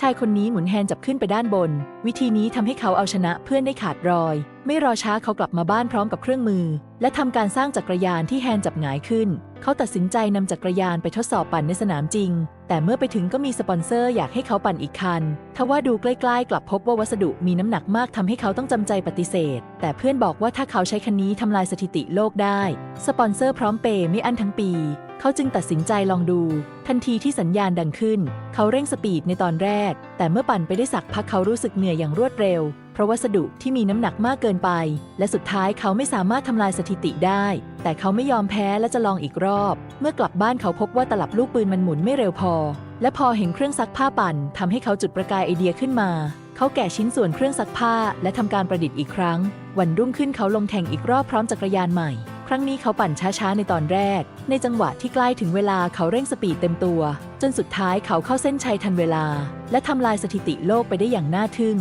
ชายคนนี้หมุนแฮนด์จับขึ้นไปด้านบน วิธีนี้ทำให้เขาเอาชนะเพื่อนได้ขาดรอย ไม่รอช้าเขากลับมาบ้านพร้อมกับเครื่องมือ และทำการสร้างจักรยานที่แฮนจับหงายขึ้น เขาตัดสินใจนำจักรยานไปทดสอบปั่นในสนามจริง แต่เมื่อไปถึงก็มีสปอนเซอร์อยากให้เขาปั่นอีกคันทว่าดูใกล้ๆ กลับพบว่าวัสดุมีน้ำหนักมากทำให้เขาต้องจำใจปฏิเสธ แต่เพื่อนบอกว่าถ้าเขาใช้คันนี้ทำลายสถิติโลกได้ สปอนเซอร์พร้อมเปย์ไม่อั้นทั้งปี เขาจึงตัดสินใจลองดู ทันทีที่สัญญาณดังขึ้น เขาเร่งสปีดในตอนแรก แต่เมื่อปั่นไปได้สักพักเขารู้สึกเหนื่อยอย่างรวดเร็ว เพราะวัสดุที่มีน้ำหนักมากเกินไป และสุดท้ายเขาไม่สามารถทำลายสถิติได้ แต่เขาไม่ยอมแพ้และจะลองอีกรอบ เมื่อกลับบ้านเขาพบว่าตลับลูกปืนมันหมุนไม่เร็วพอ และพอเห็นเครื่องซักผ้าปั่นทำให้เขาจุดประกายไอเดียขึ้นมา เขาแกะชิ้นส่วนเครื่องซักผ้า และทำการประดิษฐ์อีกครั้ง วันรุ่งขึ้นเขาลงแข่งอีกรอบพร้อมจักรยานใหม่ครั้งนี้เขาปั่นช้าๆ ในตอนแรก ในจังหวะที่ใกล้ถึงเวลาเขาเร่งสปีดเต็มตัว จนสุดท้ายเขาเข้าเส้นชัยทันเวลา และทำลายสถิติโลกไปได้อย่างน่าทึ่ง